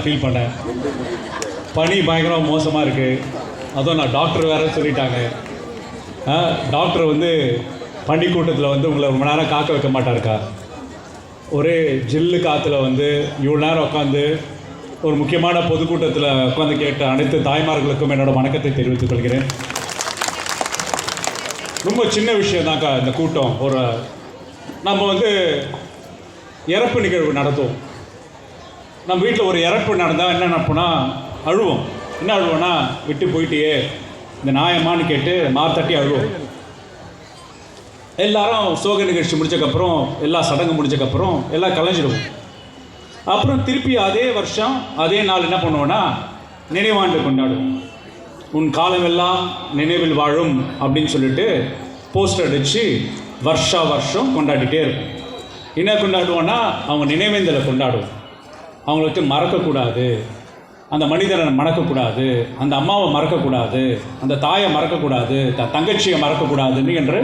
நான் ஃபீல் பண்ணேன். பனி பயங்கரமாக மோசமாக இருக்குது அதுவும் நான் டாக்டர் வேறு சொல்லிட்டாங்க. ஆ, டாக்டர் வந்து பனிக்கூட்டத்தில் வந்து உங்களை ரொம்ப நேரம் காக்க வைக்க மாட்டாருக்கா? ஒரே ஜில்லு காற்றுல வந்து இவ்வளோ நேரம் உட்காந்து ஒரு முக்கியமான பொதுக்கூட்டத்தில் உட்காந்து கேட்ட அனைத்து தாய்மார்களுக்கும் என்னோட வணக்கத்தை தெரிவித்துக் கொள்கிறேன். ரொம்ப சின்ன விஷயம் தான்க்கா இந்த கூட்டம். ஒரு நம்ம வந்து இறப்பு நிகழ்வு நடத்துவோம். நம்ம வீட்டில் ஒரு இறப்பு நடந்தால் என்ன நினைப்போம்னா அழுவோம். என்ன அழுவோன்னா விட்டு போயிட்டியே. இந்த நாயம்மான்னு கேட்டு மாத்தட்டி அழுவோம். எல்லாரும் சோக நிகழ்ச்சி முடிச்சக்கப்புறம் எல்லா சடங்கு முடிச்சக்கப்புறம் எல்லாம் கலைஞ்சிடுவோம். அப்புறம் திருப்பி அதே வருஷம் அதே நாள் என்ன பண்ணுவோன்னா நினைவாண்டு கொண்டாடுவோம். உன் காலமெல்லாம் நினைவில் வாழும் அப்படின்னு சொல்லிட்டு போஸ்டர் அடித்து வருஷா வருஷம் கொண்டாடிட்டே இருப்போம். என்ன கொண்டாடுவோன்னா அவங்க நினைவேந்தலை கொண்டாடுவோம். அவங்கள வச்சு மறக்கக்கூடாது. அந்த மனிதனை மறக்கக்கூடாது. அந்த அம்மாவை மறக்கக்கூடாது. அந்த தாயை மறக்கக்கூடாது. த தங்கச்சியை மறக்கக்கூடாதுன்னு என்று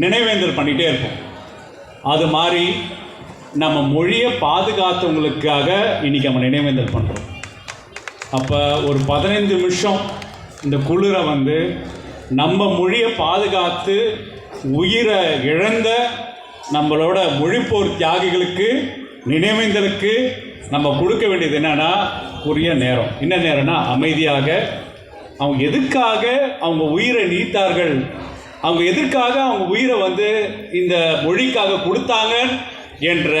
நினைவேந்தல் பண்ணிகிட்டே இருப்போம். அது மாதிரி நம்ம மொழியை பாதுகாத்தவங்களுக்காக இன்றைக்கி நம்ம நினைவேந்தல் பண்ணுறோம் அப்போ ஒரு பதினைந்து நிமிஷம் இந்த குளிரை வந்து நம்ம மொழியை பாதுகாத்து உயிரை இழந்த நம்மளோட மொழிப்போர் தியாகிகளுக்கு நினைவேந்தலுக்கு நம்ம கொடுக்க வேண்டியது என்னன்னா உரிய நேரம். என்ன நேரம்னா அமைதியாக அவங்க எதுக்காக அவங்க உயிரை நீத்தார்கள் அவங்க எதற்காக அவங்க உயிரை வந்து இந்த மொழிக்காக கொடுத்தாங்க என்ற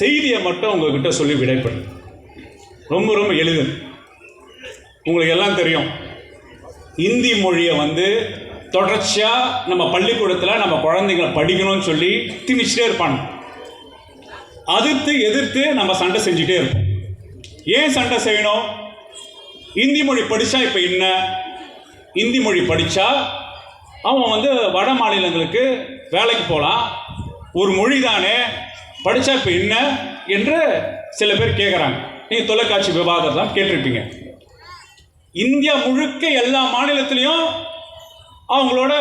செய்தியை மட்டும் உங்ககிட்ட சொல்லி விடைப்படும் ரொம்ப ரொம்ப எளிது. உங்களுக்கு எல்லாம் தெரியும். இந்தி மொழியை வந்து தொடர்ச்சியாக நம்ம பள்ளிக்கூடத்தில் நம்ம குழந்தைங்களை படிக்கணும்னு சொல்லி திணிச்சிட்டே இருப்பாங்க. அதிர்த்து எதிர்த்து நம்ம சண்டை செஞ்சுட்டே இருப்போம். ஏன் சண்டை செய்யணும்? இந்தி மொழி படித்தா இப்போ என்ன? இந்தி மொழி படித்தா அவன் வந்து வட மாநிலங்களுக்கு வேலைக்கு போகலாம் ஒரு மொழி தானே படித்தா இப்போ என்ன என்று சில பேர் கேட்குறாங்க நீங்கள் தொலைக்காட்சி விவாதத்தான் கேட்டிருப்பீங்க. இந்தியா முழுக்க எல்லா மாநிலத்திலையும் அவங்களோட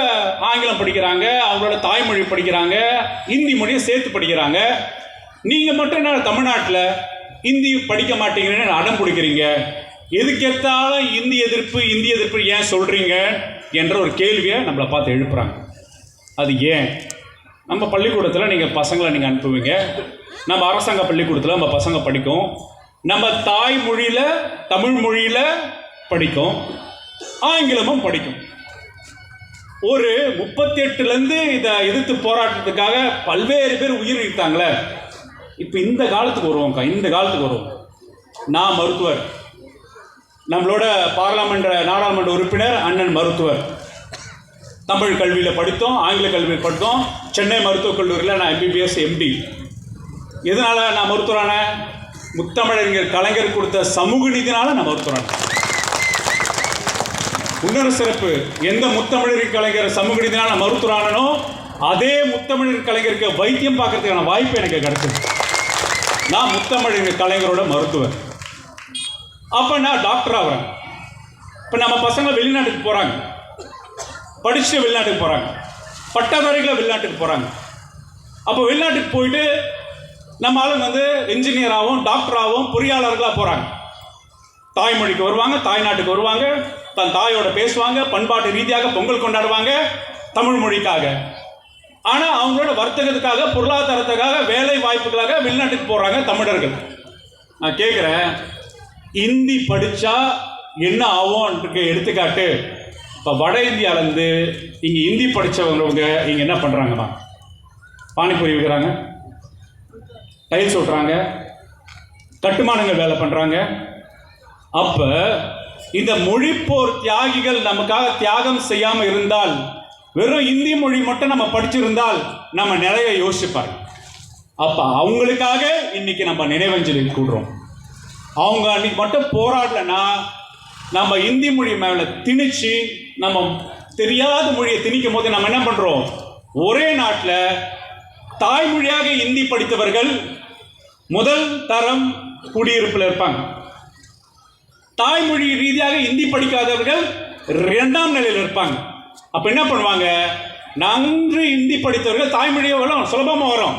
ஆங்கிலம் படிக்கிறாங்க அவங்களோட தாய்மொழி படிக்கிறாங்க இந்தி மொழியை சேர்த்து படிக்கிறாங்க. நீங்கள் மட்டும் என்ன தமிழ்நாட்டில் இந்தி படிக்க மாட்டீங்கன்னு அடம் பிடிக்கிறீங்க? எதுக்கெடுத்தாலும் இந்தி எதிர்ப்பு இந்தி எதிர்ப்பு ஏன் சொல்கிறீங்க என்ற ஒரு கேள்வியை நம்மளை பார்த்து எழுப்புறாங்க. அது ஏன்? நம்ம பள்ளிக்கூடத்தில் நீங்கள் பசங்களை நீங்கள் அனுப்புவீங்க. நம்ம அரசாங்க பள்ளிக்கூடத்தில் நம்ம பசங்க படிக்கும். நம்ம தாய்மொழியில் தமிழ் மொழியில் படிக்கும். ஆங்கிலமும் படிக்கும். ஒரு முப்பத்தி எட்டுலேருந்து இதை எதிர்த்து போராட்டத்துக்காக பல்வேறு பேர் உயிர் இப்போ இந்த காலத்துக்கு வருவோம்க்கா இந்த காலத்துக்கு வருவோம். நான் மருத்துவர். நம்மளோட பாராளுமன்ற நாடாளுமன்ற உறுப்பினர் அண்ணன் மருத்துவர். தமிழ் கல்வியில் படித்தோம் ஆங்கில கல்வியில் படித்தோம். சென்னை மருத்துவக் கல்லூரியில் நான் எம்பிபிஎஸ் எம்டி எதனால் நான் மருத்துவரான? முத்தமிழறிஞர் கலைஞர் கொடுத்த சமூக நீதினால நான் மருத்துவரானேன் இன்னொரு சிறப்பு எந்த முத்தமிழர் கலைஞர் சமூக நீதினால நான் மருத்துவரானனோ அதே முத்தமிழர் கலைஞருக்கு வைத்தியம் பார்க்கறதுக்கான வாய்ப்பு எனக்கு கிடைச்சது. நான் முத்தமிழ் கலைஞரோட மருத்துவர். அப்போ நான் டாக்டர் ஆகிறேன் இப்போ நம்ம பசங்க வெளிநாட்டுக்கு போகிறாங்க படிச்சுட்டு வெளிநாட்டுக்கு போகிறாங்க பட்டதாரிகளை வெளிநாட்டுக்கு போகிறாங்க அப்போ வெளிநாட்டுக்கு போயிட்டு நம்ம ஆளுங்க வந்து இன்ஜினியராகவும் டாக்டராகவும் பொறியாளர்களாக போகிறாங்க தாய்மொழிக்கு வருவாங்க தாய்நாட்டுக்கு வருவாங்க தன் தாயோட பேசுவாங்க பண்பாட்டு ரீதியாக பொங்கல் கொண்டாடுவாங்க தமிழ் மொழிக்காக. ஆனால் அவங்களோட வர்த்தகத்துக்காக பொருளாதாரத்துக்காக வேலை வாய்ப்புகளாக வெளிநாட்டுக்கு போகிறாங்க தமிழர்கள். நான் கேட்குறேன் இந்தி படித்தா என்ன ஆகும்ன்றக்கு எடுத்துக்காட்டு. இப்போ வட இந்தியாவிலேருந்து இங்கே இந்தி படித்தவங்க இங்கே என்ன பண்ணுறாங்கம்மா பானிபூரி விற்கிறாங்க டைல்ஸ் ஓட்டுறாங்க கட்டுமானங்கள் வேலை பண்ணுறாங்க அப்போ இந்த மொழிப்போர் தியாகிகள் நமக்காக தியாகம் செய்யாமல் இருந்தால் வெறும் இந்தி மொழி மட்டும் நம்ம படிச்சிருந்தால் நம்ம நிலையை யோசிப்பாங்க அப்ப அவங்களுக்காக இன்னைக்கு நம்ம நினைவஞ்சலி கூடுறோம். அவங்க அன்னைக்கு மட்டும் போராடலைன்னா நம்ம இந்தி மொழி மேல திணிச்சு நம்ம தெரியாத மொழியை திணிக்கும் போது நம்ம என்ன பண்றோம்? ஒரே நாட்டில் தாய்மொழியாக இந்தி படித்தவர்கள் முதல் தரம் குடியிருப்பில் இருப்பாங்க. தாய்மொழி ரீதியாக இந்தி படிக்காதவர்கள் இரண்டாம் நிலையில் இருப்பாங்க. அப்போ என்ன பண்ணுவாங்க? நன்றி இந்தி படித்தவர்கள் தாய்மொழியை வரும் சுலபமாக வரும்.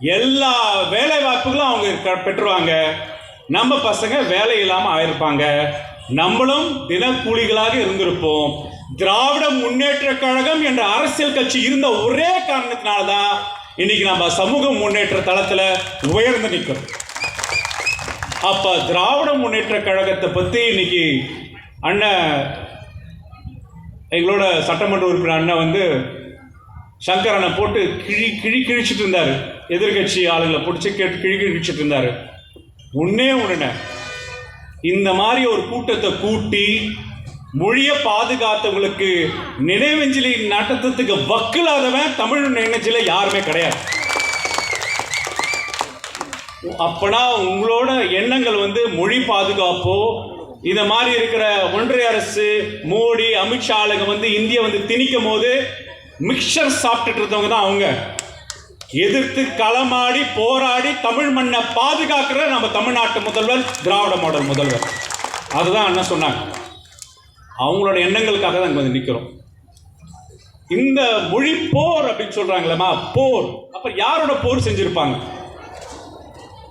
எல்லா வேலை வாய்ப்புகளும் அவங்க க- பெற்றுருவாங்க. நம்ம பசங்க வேலை இல்லாமல் ஆயிருப்பாங்க. நம்மளும் தினக்கூலிகளாக இருந்திருப்போம். திராவிட முன்னேற்ற கழகம் என்ற அரசியல் கட்சி இருந்த ஒரே காரணத்தினால தான் இன்னைக்கு நம்ம சமூக முன்னேற்ற தளத்தில் உயர்ந்து நிற்கிறோம். அப்போ திராவிட முன்னேற்ற கழகத்தை பற்றி இன்னைக்கு அண்ணன் எங்களோட சட்டமன்ற உறுப்பினர் அண்ணன் வந்து சங்கரனை போட்டு கிழி கிழி கிழிச்சிட்டு இருந்தார். எதிர்கட்சி ஆளுங்களை பிடிச்சி கேட்டு கிழி கிழிச்சிட்டு இருந்தார். உன்னே ஒன்றுன இந்த மாதிரி ஒரு கூட்டத்தை கூட்டி மொழியை பாதுகாத்தவங்களுக்கு நினைவஞ்சலி நடத்தத்துக்கு வக்கில்லாதவன் தமிழ் நினைஞ்சில யாருமே கிடையாது. அப்பனா உங்களோட எண்ணங்கள் வந்து மொழி பாதுகாப்போ இந்த மாதிரி இருக்கிற ஒன்றிய அரசு மோடி அமித்ஷாலுங்க வந்து இந்திய வந்து திணிக்கும் போது மிக்சர் சாப்பிட்டுட்டு இருந்தவங்க தான் அவங்க. எதிர்த்து களமாடி போராடி தமிழ் மண்ணை பாதுகாக்கிற நம்ம தமிழ்நாட்டு முதல்வர் திராவிட மாடல் முதல்வர். அதுதான் அண்ணன் சொன்னாங்க. அவங்களோட எண்ணங்களுக்காக தான் இங்கே வந்து நிற்கிறோம் இந்த மொழி போர் அப்படின்னு சொல்றாங்களேம்மா போர். அப்ப யாரோட போர் செஞ்சிருப்பாங்க?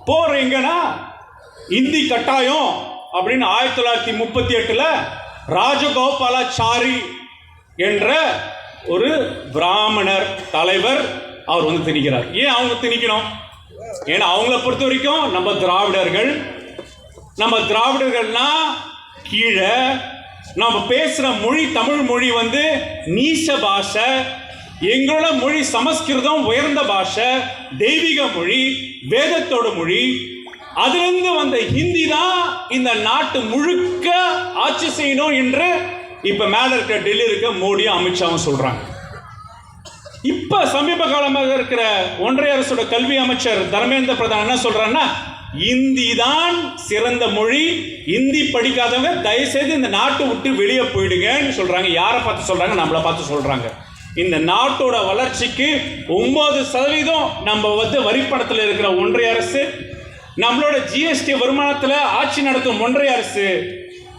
போர் எங்கன்னா இந்தி கட்டாயம். அப்படின்னு ஆயிரத்தி தொள்ளாயிரத்தி முப்பத்தி எட்டில் ராஜகோபாலாச்சாரி என்ற ஒரு பிராமணர் தலைவர் அவர் வந்து திணிக்கிறார். ஏன் அவங்க திணிக்கணும்? ஏன்னா அவங்கள பொறுத்த வரைக்கும் நம்ம திராவிடர்கள் நம்ம திராவிடர்கள்னா கீழே நம்ம பேசுகிற மொழி தமிழ் மொழி வந்து நீச பாஷை எங்களோட மொழி சமஸ்கிருதம் உயர்ந்த பாஷை தெய்வீக மொழி வேதத்தோட மொழி அதிலிருந்து வந்த ஹிந்தி தான் இந்த நாட்டு முழுக்க ஆட்சி செய்யணும் என்று இப்ப மேல இருக்க டெல்லி இருக்க மோடியும் அமித்ஷாவும் சொல்றாங்க. இப்ப சமீப காலமாக இருக்கிற ஒன்றிய அரசோட கல்வி அமைச்சர் தர்மேந்திர பிரதான் என்ன சொல்றாருன்னா இந்தி தான் சிறந்த மொழி. இந்தி படிக்காதவங்க தயவுசெய்து இந்த நாட்டை விட்டு வெளியே போயிடுங்கன்னு சொல்றாங்க. யாரை பார்த்து சொல்றாங்க? நம்மளை பார்த்து சொல்றாங்க. இந்த நாட்டோட வளர்ச்சிக்கு ஒன்பது சதவீதம் நம்ம வந்து வரிப்பணத்தில் இருக்கிற ஒன்றிய அரசு நம்மளோட ஜிஎஸ்டி வருமானத்தில் ஆட்சி நடத்தும் ஒன்றிய அரசு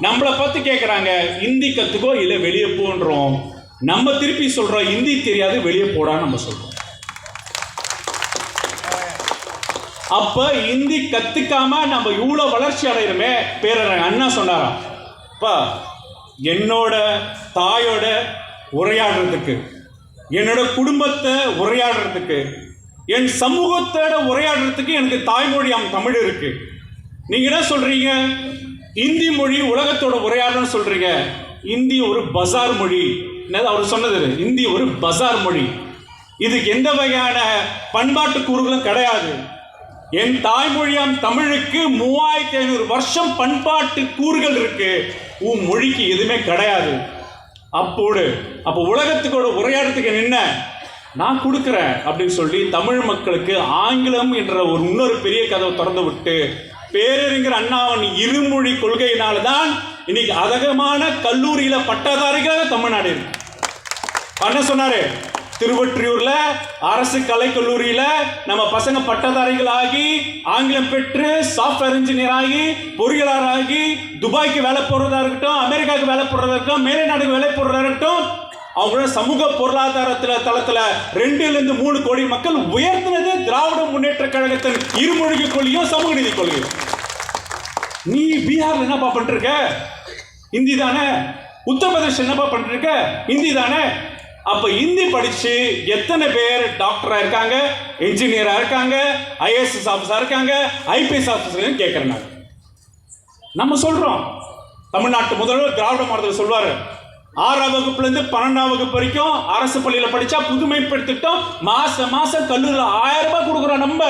நம்மளை பார்த்து கேட்குறாங்க இந்தி கற்றுக்கோ இல்லை வெளியே போன்றோம். நம்ம திருப்பி சொல்கிறோம் இந்தி தெரியாது வெளியே போடான்னு நம்ம சொல்கிறோம் அப்போ இந்தி கற்றுக்காம நம்ம இவ்வளோ வளர்ச்சி அடைகிறோமே பேரர் அண்ணா சொன்னாராம். அப்பா என்னோட தாயோட உரையாடுறதுக்கு என்னோட குடும்பத்தை உரையாடுறதுக்கு என் சமூகத்தோட உரையாடுறதுக்கு எனக்கு தாய்மொழியாம் தமிழ் இருக்கு. நீங்க என்ன சொல்றீங்க? இந்தி மொழி உலகத்தோட உரையாடணும்னு சொல்றீங்க. இந்தி ஒரு பசார் மொழி. அவர் சொன்னது இந்தி ஒரு பசார் மொழி. இதுக்கு எந்த வகையான பண்பாட்டு கூறுகளும் கிடையாது. என் தாய்மொழியாம் தமிழுக்கு மூவாயிரத்தி ஐநூறு வருஷம் பண்பாட்டு கூறுகள் இருக்கு. உன் மொழிக்கு எதுவுமே கிடையாது. அப்போடு அப்போ உலகத்துக்கோட உரையாடத்துக்கு என்ன? நான் கொடுக்குறேன் அப்படின்னு சொல்லி தமிழ் மக்களுக்கு ஆங்கிலம் என்ற ஒரு இன்னொரு பெரிய கதவை திறந்து விட்டு பேரறிஞர் அண்ணாவின் இருமொழி கொள்கையினால தான் இன்னைக்கு அதகமான கல்லூரியில பட்டதாரிகளாக தமிழ்நாடு இருக்கு. என்ன சொன்னாரு திருவற்றியூர்ல அரசு கலைக்கல்லூரியில நம்ம பசங்க பட்டதாரிகளாகி ஆங்கிலம் பெற்று சாஃப்ட்வேர் இன்ஜினியர் ஆகி பொறியியலாளர் ஆகி துபாய்க்கு வேலை போடுறதா இருக்கட்டும் அமெரிக்காவுக்கு வேலை போடுறதா இருக்கட்டும் மேலை நாடுக்கு வேலை போடுறதா இருக்கட்டும் அவங்களோட சமூக பொருளாதாரத்துல தளத்துல ரெண்டுல இருந்து மூணு கோடி மக்கள் உயர்த்தினது திராவிட முன்னேற்ற கழகத்தின் இருமொழிக கொள்கையும் சமூக நீதி கொள்கையும் நீ பீகார்ல என்னப்பா பண்ணிருக்க இந்தி தானே? உத்தரப்பிரதேஷ் என்னப்பா பண்ணிருக்க இந்தி தானே? அப்ப இந்தி படிச்சு எத்தனை பேர் டாக்டரா இருக்காங்க இன்ஜினியரா இருக்காங்க ஐஏஎஸ் ஆஃபீஸரா இருக்காங்க ஐபிஎஸ் ஆஃபீஸர் கேட்கறேன் நம்ம சொல்றோம். தமிழ்நாட்டு முதல்வர் திராவிட மாநிலத்தில் சொல்வாரு. ஆறாம் வகுப்புல இருந்து பன்னெண்டாம் வகுப்பு வரைக்கும் அரசு பள்ளியில படிச்சா புதுமைப்படுத்திட்டோம். மாதம் மாசம் கல்லூரியில் ஆயிரம் ரூபாய் கொடுக்குறோம் நம்ம.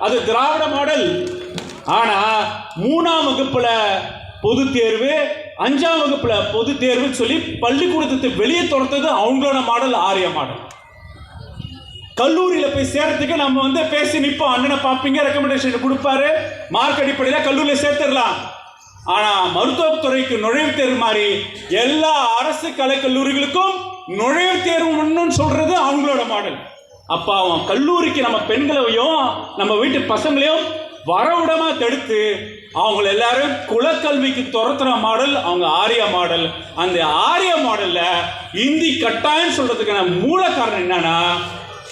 அது திராவிட மாடல். ஆனா மூணாம் வகுப்புல பொது தேர்வு அஞ்சாம் வகுப்புல பொது தேர்வுன்னு சொல்லி பள்ளிக்கூடத்தை வெளியே துரத்தது அவங்களோட மாடல் ஆரிய மாடல். கல்லூரியில் போய் சேர்றதுக்கு நம்ம வந்து பேசி நிற்போம் அண்ணனை பார்ப்பீங்க ரெக்கமெண்டேஷன் கொடுப்பாரு. மார்க் அடிப்படையில் கல்லூரியில் சேர்த்துடலாம். ஆனா மருத்துவத்துறைக்கு நுழைவுத் தேர்வு மாதிரி எல்லா அரசு கலை கல்லூரிகளுக்கும் நுழைவுத் தேர்வு ஒன்றுன்னு சொல்றது அவங்களோட மாடல் அப்ப அவன் கல்லூரிக்கு நம்ம பெண்களையும் நம்ம வீட்டு பசங்களையும் வரவிடமா தடுத்து அவங்கள எல்லாரும் குலக்கல்விக்கு துரத்துற மாடல் அவங்க ஆரிய மாடல் அந்த ஆரிய மாடல்ல இந்தி கட்டாயம் சொல்றதுக்கான மூல காரணம் என்னன்னா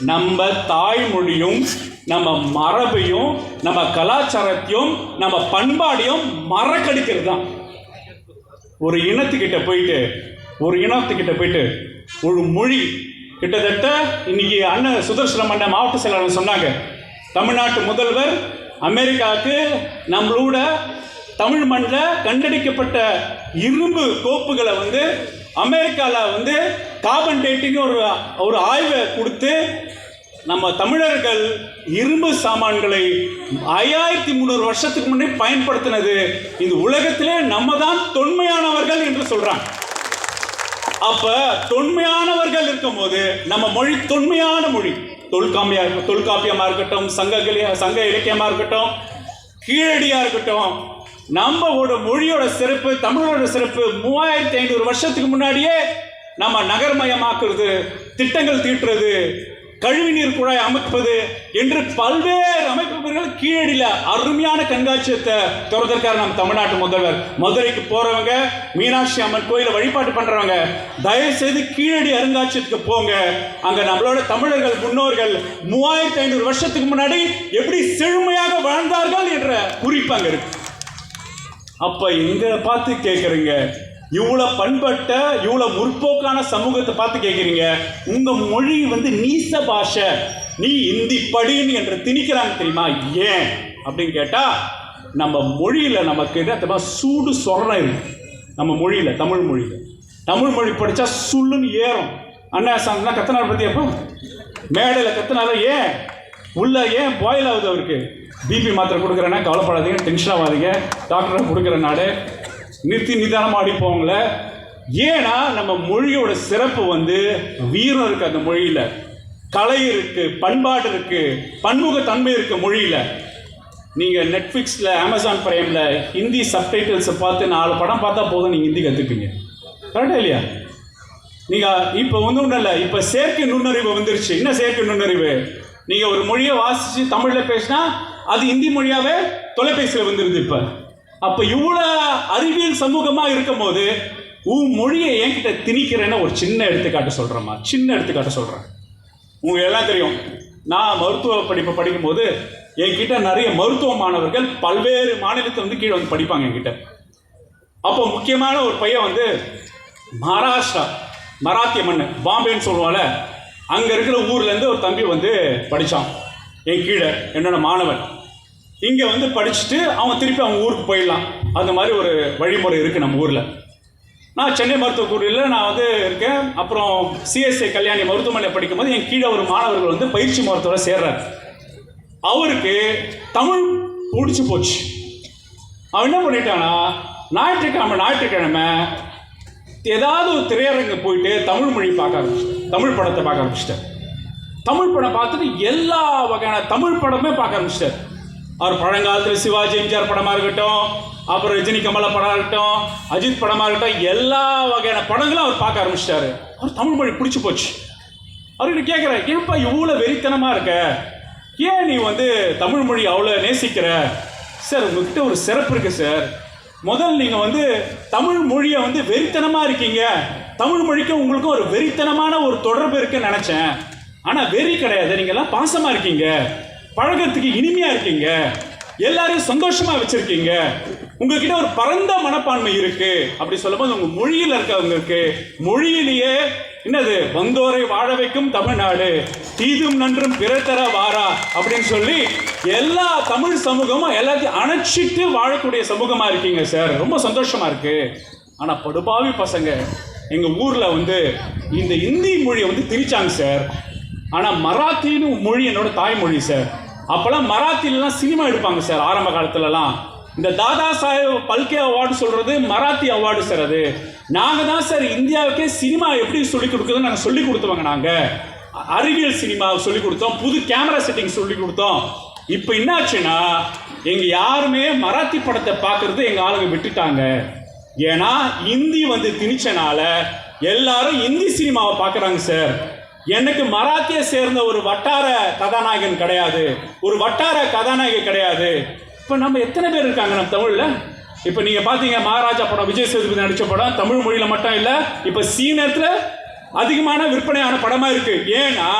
நம்ம தாய்மொழியும் நம்ம மரபையும் நம்ம கலாச்சாரத்தையும் நம்ம பண்பாடையும் மறக்கடிக்கிறது தான் ஒரு இனத்துக்கிட்ட போயிட்டு ஒரு இனத்துக்கிட்ட போயிட்டு ஒரு மொழி கிட்டத்தட்ட இன்னைக்கு அண்ணன் சுதர்சனம் அண்ணன் மாவட்ட செயலாளர் சொன்னாங்க தமிழ்நாட்டு முதல்வர் அமெரிக்காவுக்கு நம்மளோட தமிழ் மண்ணில் கண்டடிக்கப்பட்ட இரும்பு கோப்புகளை வந்து அமெரிக்காவில் வந்து கார்பன் டேட்டிங் ஒரு ஒரு ஆய்வை கொடுத்து நம்ம தமிழர்கள் இரும்பு சாமான்களை ஐயாயிரத்தி முந்நூறு வருஷத்துக்கு முன்னே பயன்படுத்தினது இந்த உலகத்திலே நம்ம தான் தொன்மையானவர்கள் என்று சொல்றாங்க. அப்ப தொன்மையானவர்கள் இருக்கும் போது நம்ம மொழி தொன்மையான மொழி. தொல்காமியா தொல்காப்பியமா இருக்கட்டும் சங்க கிளிய- சங்க இலக்கியமா இருக்கட்டும் கீழடியா இருக்கட்டும் நம்மளோட மொழியோட சிறப்பு தமிழோட சிறப்பு மூவாயிரத்தி ஐநூறு வருஷத்துக்கு முன்னாடியே நம்ம நகர்மயமாக்குறது திட்டங்கள் தீட்டுறது கழிவுநீர் குழாய் அமைப்பது என்று பல்வேறு அமைப்புகள் கீழடியில் அருமையான கண்காட்சியத்தை திறந்திருக்கார் நம் தமிழ்நாட்டு முதல்வர். மதுரைக்கு போறவங்க மீனாட்சி அம்மன் கோயிலை வழிபாட்டு பண்றவங்க தயவு செய்து கீழடி அருங்காட்சியத்துக்கு போங்க. அங்க நம்மளோட தமிழர்கள் முன்னோர்கள் மூவாயிரத்தி ஐநூறு வருஷத்துக்கு முன்னாடி எப்படி செழுமையாக வாழ்ந்தார்கள் என்ற குறிப்பு அங்க இருக்கு. அப்ப எங்க பார்த்து கேட்குறீங்க இவ்வளவு பண்பட்ட இவ்வளவு முற்போக்கான சமூகத்தை பார்த்து கேட்குறீங்க உங்க மொழி வந்து நீச பாஷை. நீ இந்தி படின்னு என்று திணிக்கிறாங்க தெரியுமா? ஏன்? அப்படின்னு கேட்டா நம்ம மொழியில நமக்கு என்ன சூடு சொரணை இருக்கு. நம்ம மொழியில தமிழ் மொழியில. தமிழ் மொழி படிச்சா சுள்ளுன்னு ஏறும். அண்ணா சாங்லாம் கத்தனார் பத்தி அப்போ? மேடையில் கத்துனால ஏன்? உள்ள ஏன் பாயில் ஆகுது அவருக்கு? பிபி மாத்திரை கொடுக்குறேன்னா கவலைப்படாதீங்க டென்ஷன் ஆகாதீங்க. டாக்டரை கொடுக்குற நாடு. நிறுத்தி நிதானமாக அடிப்போங்கள ஏன்னா நம்ம மொழியோட சிறப்பு வந்து வீரம் இருக்கு அந்த மொழியில. கலை இருக்கு பண்பாடு இருக்கு பன்முகத்தன்மை இருக்கு மொழியில. நீங்க நெட்ஃப்ளிக்ஸில் அமேசான் பிரைம்ல ஹிந்தி சப்டைட்டில்ஸை பார்த்து நாலு படம் பார்த்தா போதும் நீங்க ஹிந்தி கற்றுப்பீங்க கரெக்டா இல்லையா? நீங்க இப்போ வந்து ஒன்றும் இல்லை இப்போ செயற்கை நுண்ணறிவு வந்துருச்சு. என்ன செயற்கை நுண்ணறிவு? நீங்க ஒரு மொழியை வாசிச்சு தமிழ்ல பேசினா அது ஹிந்தி மொழியாவே தொலைபேசியில் வந்துருது இப்போ. அப்ப இவ்வளோ அறிவியல் சமூகமா இருக்கும்போது உன் மொழியை என்கிட்ட திணிக்கிறேன்னு ஒரு சின்ன எடுத்துக்காட்டு சொல்றேம்மா. சின்ன எடுத்துக்காட்டு சொல்றேன். உங்களுக்கு எல்லாம் தெரியும். நான் மருத்துவ படிப்பு படிக்கும்போது என்கிட்ட நிறைய மருத்துவ மாணவர்கள் பல்வேறு மாநிலத்தை வந்து கீழே வந்து படிப்பாங்க என்கிட்ட. அப்போ முக்கியமான ஒரு பையன் வந்து மகாராஷ்டிரா மராத்திய மண் பாம்பேன்னு சொல்லுவால அங்கே இருக்கிற ஊர்லேருந்து ஒரு தம்பி வந்து படித்தான் என் கீழே என்னோட மாணவன். இங்கே வந்து படிச்சுட்டு அவன் திருப்பி அவங்க ஊருக்கு போயிடலாம். அந்த மாதிரி ஒரு வழிமுறை இருக்குது நம்ம ஊரில். நான் சென்னை மருத்துவக் கல்லூரியில் நான் வந்து இருக்கேன். அப்புறம் சிஎஸ்ஐ கல்யாணி மருத்துவமனையில் படிக்கும்போது என் கீழே ஒரு மாணவர்கள் வந்து பயிற்சி மருத்துவரை சேர்றாரு. அவருக்கு தமிழ் பிடிச்சி போச்சு. அவன் என்ன பண்ணிட்டான்னா ஞாயிற்றுக்கிழமை ஞாயிற்றுக்கிழமை ஏதாவது ஒரு திரையரங்கு போயிட்டு தமிழ் மொழி பார்க்க ஆரம்பிச்சிட்டேன் தமிழ் படத்தை பார்க்க ஆரம்பிச்சிட்டேன் தமிழ் படம் பார்த்துட்டு எல்லா வகையான தமிழ் படமே பார்க்க ஆரம்பிச்சிட்டார். அவர் பழங்காலத்தில் சிவாஜி எம்ஜிஆர் படமாக இருக்கட்டும் அப்புறம் ரஜினி கமலா படம் இருக்கட்டும் அஜித் படமாக இருக்கட்டும் எல்லா வகையான படங்களும் அவர் பார்க்க ஆரம்பிச்சிட்டாரு. அவர் தமிழ் மொழி பிடிச்சி போச்சு. அவர்கிட்ட கேட்குறேன் ஏன்ப்பா இவ்வளோ வெறித்தனமாக இருக்க? ஏன் நீ வந்து தமிழ் மொழி அவ்வளோ நேசிக்கிற? சார் உங்ககிட்ட ஒரு சிறப்பு இருக்குது சார். முதல் நீங்கள் வந்து தமிழ் மொழியை வந்து வெறித்தனமாக இருக்கீங்க. தமிழ் மொழிக்கும் உங்களுக்கும் ஒரு வெறித்தனமான ஒரு தொடர்பு இருக்குன்னு நினச்சேன். ஆனால் வெறி கிடையாது. நீங்கள்லாம் பாசமாக இருக்கீங்க. பழகத்துக்கு இனிமையாக இருக்கீங்க. எல்லாரையும் சந்தோஷமா வச்சிருக்கீங்க. உங்ககிட்ட ஒரு பரந்த மனப்பான்மை இருக்கு. அப்படி சொல்லும்போது உங்க மொழியில் இருக்கவங்களுக்கு மொழியிலேயே என்னது? வந்தோரை வாழ வைக்கும் தமிழ்நாடு. தீதும் நன்றும் பிறத்தர வாரா அப்படின்னு சொல்லி எல்லா தமிழ் சமூகமும் எல்லாத்தையும் அணைச்சிட்டு வாழக்கூடிய சமூகமா இருக்கீங்க சார். ரொம்ப சந்தோஷமா இருக்கு. ஆனா படுபாவி பசங்க எங்க ஊர்ல வந்து இந்த இந்தி மொழியை வந்து திரிச்சாங்க சார். ஆனா மராத்தின்னு மொழி என்னோட தாய்மொழி சார். அப்போல்லாம் மராத்திலலாம் சினிமா எடுப்பாங்க சார் ஆரம்ப காலத்துலலாம். இந்த தாதா சாஹேப் பல்கே அவார்டு சொல்கிறது மராத்தி அவார்டு சார் அது. நாங்கள் தான் சார் இந்தியாவுக்கே சினிமா எப்படி சொல்லிக் கொடுக்குறதுன்னு நாங்கள் சொல்லிக் கொடுத்தவங்க நாங்கள் அறிவியல் சினிமா சொல்லிக் கொடுத்தோம் புது கேமரா செட்டிங் சொல்லிக் கொடுத்தோம். இப்போ என்னாச்சுன்னா எங்கள் யாருமே மராத்தி படத்தை பார்க்கறது எங்கள் ஆளுங்க விட்டுட்டாங்க. ஏன்னா இந்தி வந்து திணிச்சனால எல்லாரும் இந்தி சினிமாவை பார்க்குறாங்க சார். எனக்கு மராத்தியை சேர்ந்த ஒரு வட்டார கதாநாயகன் கிடையாது. ஒரு வட்டார கதாநாயகி கிடையாது. இப்போ நம்ம எத்தனை பேர் இருக்காங்க நம்ம தமிழில்? இப்போ நீங்கள் பார்த்தீங்க மகாராஜா படம் விஜய் சேதுபதி நடித்த படம் தமிழ் மொழியில் மட்டும் இல்லை இப்போ சீனத்தில் அதிகமான விற்பனையான படமாக இருக்குது ஏன்னா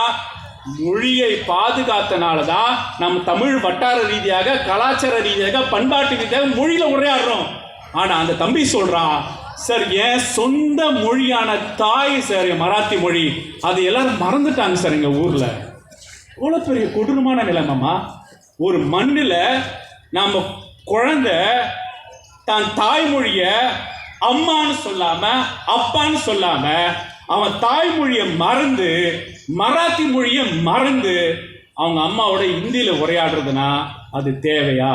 மொழியை பாதுகாத்தனால தான் நம்ம தமிழ் வட்டார ரீதியாக கலாச்சார ரீதியாக பண்பாட்டு ரீதியாக மொழியில் உரையாடுறோம். ஆனால் அந்த தம்பி சொல்கிறான் சார் என் சொந்த மொழியான தாய் சார் என் மராத்தி மொழி அது எல்லாரும் மறந்துட்டாங்க சார் எங்கள் ஊரில். இவ்வளோ பெரிய கொடூரமான நிலைமம்மா ஒரு மண்ணில் நம்ம குழந்த தான் தாய்மொழியை அம்மான்னு சொல்லாமல் அப்பான்னு சொல்லாமல் அவன் தாய்மொழியை மறந்து மராத்தி மொழியை மறந்து அவங்க அம்மாவோட இந்தியில் உரையாடுறதுனா அது தேவையா?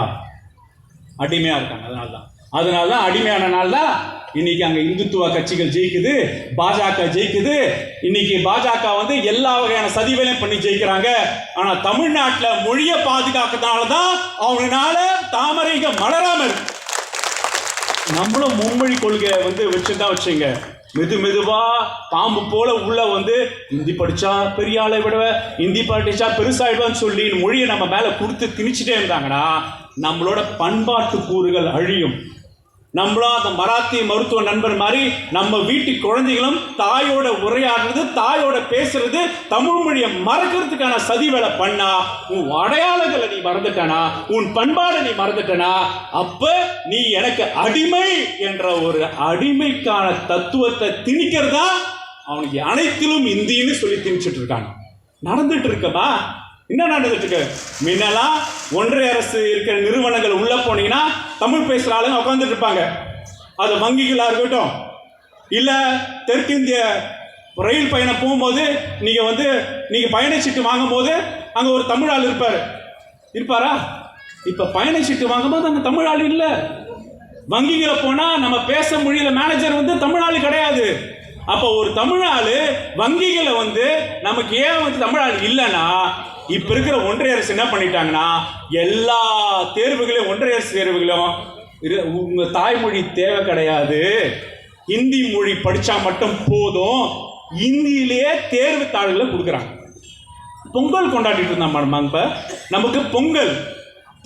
அடிமையாக இருக்காங்க. அதனால தான் அதனால தான் அடிமையானனால தான் இன்னைக்கு அங்கே இந்துத்துவ கட்சிகள் ஜெயிக்குது பாஜக ஜெயிக்குது. இன்னைக்கு பாஜக வந்து எல்லா வகையான சதிவேலையும் பண்ணி ஜெயிக்கிறாங்க. ஆனால் தமிழ்நாட்டில் மொழியை பாதுகாக்கிறதுனால தான் அவங்களால தாமரைக மலராம நம்மளும் மும்மொழி கொள்கையை வந்து வச்சுதான் வச்சுங்க. மெது மெதுவா பாம்பு போல உள்ள வந்து ஹிந்தி படிச்சா பெரிய ஆளை விட ஹிந்தி படிச்சா பெருசாயிடுவான்னு சொல்லி மொழியை நம்ம மேல கொடுத்து திணிச்சிட்டே இருந்தாங்கன்னா நம்மளோட பண்பாட்டு கூறுகள் அழியும். நம்மளும் அந்த மராத்தி மருத்துவ நண்பர் மாதிரி நம்ம வீட்டு குழந்தைகளும் தாயோட உரையாடுறது தாயோட பேசுறது தமிழ் மொழியை மறக்கிறதுக்கான சதி வேலை பண்ணா உன் அடையாளங்களை நீ மறந்துட்டனா உன் பண்பாடை நீ மறந்துட்டனா அப்ப நீ எனக்கு அடிமை என்ற ஒரு அடிமைக்கான தத்துவத்தை திணிக்கிறதா அவனுக்கு அனைத்திலும் இந்தின்னு சொல்லி திணிச்சிட்டு இருக்காங்க. நடந்துட்டு இருக்கமா என்ன நடந்துட்டு இருக்கு? முன்னெல்லாம் ஒன்றிய அரசு இருக்கிற நிறுவனங்கள் உள்ள போனீங்கன்னா தமிழ் பேசுகிற ஆளுங்க உட்காந்துட்டு இருப்பாங்க. அது வங்கிகளாக இருக்கட்டும் இல்லை தெற்கிந்திய ரயில் பயணம் போகும்போது நீங்கள் வந்து நீங்கள் பயணச்சீட்டு வாங்கும் போது ஒரு தமிழ் ஆள் இருப்பார். இருப்பாரா? இப்போ பயணச்சீட்டு வாங்கும்போது அங்கே தமிழ் ஆள் இல்லை. வங்கிகளை போனால் நம்ம பேச மொழியில் மேனேஜர் வந்து தமிழ் ஆள் கிடையாது. அப்போ ஒரு தமிழ்நாடு வங்கிகளை வந்து நமக்கு ஏன் வந்து தமிழ்நாடு இல்லைன்னா இப்போ இருக்கிற ஒன்றிய அரசு என்ன பண்ணிட்டாங்கன்னா எல்லா தேர்வுகளையும் ஒன்றிய அரசு தேர்வுகளும் உங்கள் தாய்மொழி தேவை கிடையாது. ஹிந்தி மொழி படித்தா மட்டும் போதும். இந்தியிலேயே தேர்வு தாள்களை கொடுக்குறாங்க. பொங்கல் கொண்டாடிட்டு இருந்தோம் மேடம் இப்ப நமக்கு பொங்கல்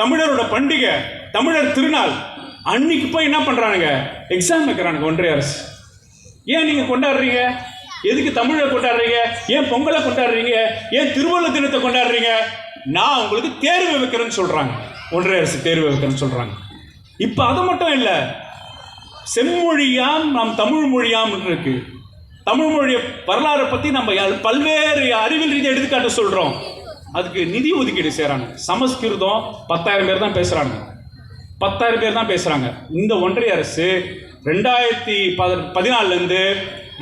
தமிழரோட பண்டிகை தமிழர் திருநாள் அன்னைக்கு போய் என்ன பண்ணுறானுங்க எக்ஸாம் வைக்கிறானுங்க ஒன்றிய அரசு. ஏன் நீங்க கொண்டாடுறீங்க? எதுக்கு தமிழை கொண்டாடுறீங்க? ஏன் பொங்கலை கொண்டாடுறீங்க? ஏன் திருவள்ளுவர் தினத்தை கொண்டாடுறீங்க? நான் உங்களுக்கு தேர்வு வைக்கிறேன்னு சொல்றாங்க. ஒன்றிய அரசு தேர்வு வைக்கிறேன்னு சொல்றாங்க. இப்போ அது மட்டும் இல்லை செம்மொழியாம் நம் தமிழ் மொழியாம் இருக்கு. தமிழ் மொழிய வரலாறை பற்றி நம்ம பல்வேறு அறிவியல் ரீதியாக எடுத்துக்காட்டு சொல்கிறோம் அதுக்கு நிதி ஒதுக்கீடு செய்கிறாங்க சமஸ்கிருதம் பத்தாயிரம் பேர் தான் பேசுகிறாங்க பத்தாயிரம் பேர் தான் பேசுகிறாங்க இந்த ஒன்றிய அரசு ரெண்டாயிரத்தி பத பதினாலுலேருந்து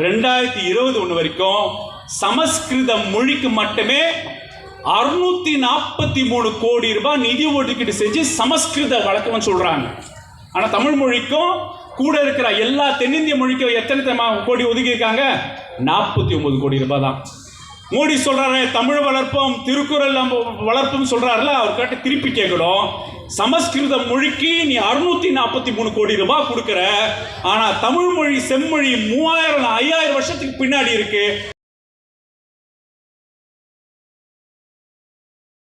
ரெண்டாயிரத்தி இருபது ஒன்று வரைக்கும் சமஸ்கிருத மொழிக்கு மட்டுமே அறுநூத்தி நாற்பத்தி மூணு கோடி ரூபாய் நிதி ஒதுக்கீடு செஞ்சு சமஸ்கிருத வழக்கம்னு சொல்றாங்க. ஆனா தமிழ் மொழிக்கும் கூட இருக்கிற எல்லா தென்னிந்திய மொழிக்கும் எத்தனை கோடி ஒதுக்கி இருக்காங்க நாற்பத்தி ஒன்பது கோடி ரூபாய் தான். மோடி சொல்றாரு தமிழ் வளர்ப்போம் திருக்குறள் நம்ம வளர்ப்போம் சொல்றாருல அவர் கேட்டு திருப்பி கேட்கணும். சமஸ்கிருத மொழிக்கு நீ அறுநூத்தி நாற்பத்தி மூணு கோடி ரூபாய் கொடுக்குற. ஆனா தமிழ் மொழி செம்மொழி மூவாயிரம் ஐயாயிரம் வருஷத்துக்கு பின்னாடி இருக்கு.